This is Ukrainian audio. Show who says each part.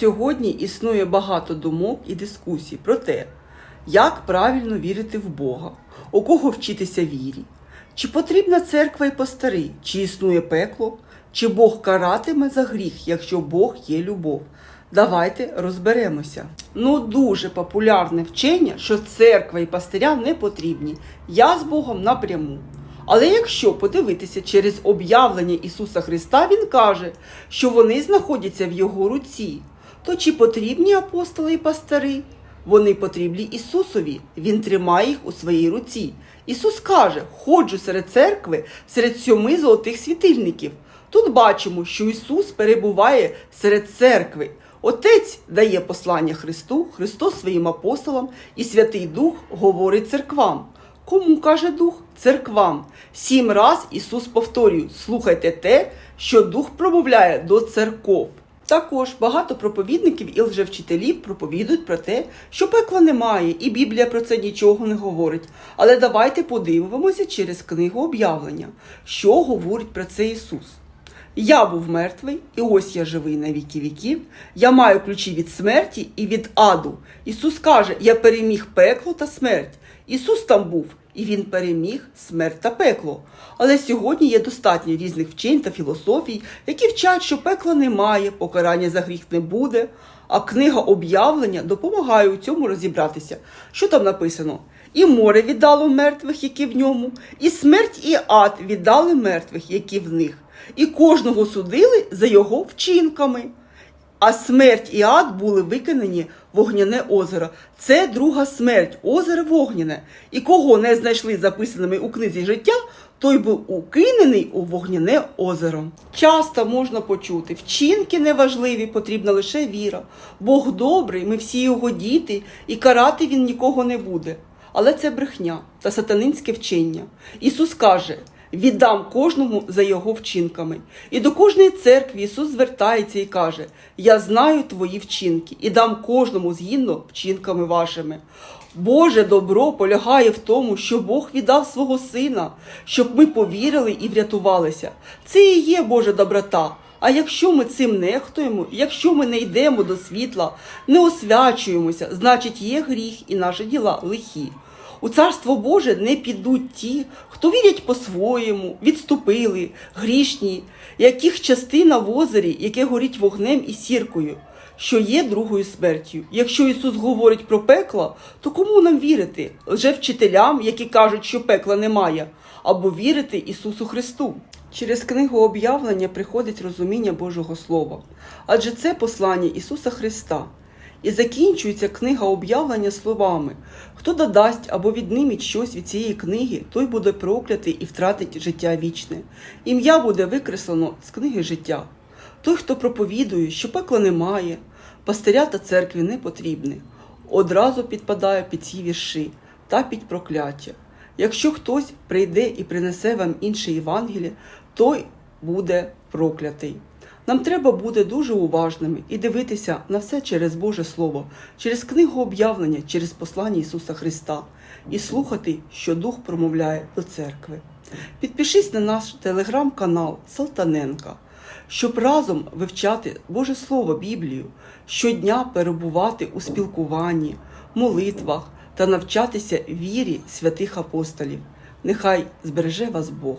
Speaker 1: Сьогодні існує багато думок і дискусій про те, як правильно вірити в Бога, у кого вчитися вірі, чи потрібна церква і пастири, чи існує пекло, чи Бог каратиме за гріх, якщо Бог є любов. Давайте розберемося. Ну, дуже популярне вчення, що церква і пастиря не потрібні. Я з Богом напряму. Але якщо подивитися через об'явлення Ісуса Христа, Він каже, що вони знаходяться в Його руці. То чи потрібні апостоли і пастири? Вони потрібні Ісусові. Він тримає їх у своїй руці. Ісус каже: ходжу серед церкви, серед сьоми золотих світильників. Тут бачимо, що Ісус перебуває серед церкви. Отець дає послання Христу, Христос своїм апостолам, і Святий Дух говорить церквам. Кому каже Дух? Церквам. Сім раз Ісус повторює: слухайте те, що Дух промовляє до церков. Також багато проповідників і лжевчителів проповідують про те, що пекла немає, і Біблія про це нічого не говорить. Але давайте подивимося через книгу об'явлення, що говорить про це Ісус. Я був мертвий, і ось я живий на віки віків. Я маю ключі від смерті і від аду. Ісус каже: Я переміг пекло та смерть. Ісус там був, і Він переміг смерть та пекло. Але сьогодні є достатньо різних вчень та філософій, які вчать, що пекла немає, покарання за гріх не буде. А книга об'явлення допомагає у цьому розібратися. Що там написано? І море віддало мертвих, які в ньому, і смерть, і ад віддали мертвих, які в них, і кожного судили за його вчинками. А смерть і ад були викинені в вогняне озеро. Це друга смерть, озеро вогняне. І кого не знайшли записаними у книзі життя, той був укинений у вогняне озеро. Часто можна почути, вчинки неважливі, потрібна лише віра. Бог добрий, ми всі його діти, і карати він нікого не буде. Але це брехня та сатанинське вчення. Ісус каже: віддам кожному за його вчинками. І до кожної церкви Ісус звертається і каже: Я знаю твої вчинки і дам кожному згідно вчинками вашими. Боже добро полягає в тому, що Бог віддав свого сина, щоб ми повірили і врятувалися. Це і є Божа доброта. А якщо ми цим нехтуємо, якщо ми не йдемо до світла, не освячуємося, значить є гріх і наші діла лихі. У царство Боже не підуть ті, хто вірять по-своєму, відступили, грішні, яких частина в озері, яке горить вогнем і сіркою, що є другою смертю. Якщо Ісус говорить про пекло, то кому нам вірити? Лже вчителям, які кажуть, що пекла немає, або вірити Ісусу Христу. Через книгу об'явлення приходить розуміння Божого Слова, адже це послання Ісуса Христа. І закінчується книга об'явлення словами: хто додасть або відниміть щось від цієї книги, той буде проклятий і втратить життя вічне. Ім'я буде викреслено з книги життя. Той, хто проповідує, що пекла немає, пастиря та церкві не потрібні, одразу підпадає під ці вірші та під прокляття. Якщо хтось прийде і принесе вам інше Євангеліє, той буде проклятий. Нам треба бути дуже уважними і дивитися на все через Боже Слово, через книгу об'явлення, через послання Ісуса Христа і слухати, що Дух промовляє до церкви. Підпишись на наш телеграм-канал Салтаненка, щоб разом вивчати Боже Слово Біблію, щодня перебувати у спілкуванні, молитвах та навчатися вірі святих апостолів. Нехай збереже вас Бог.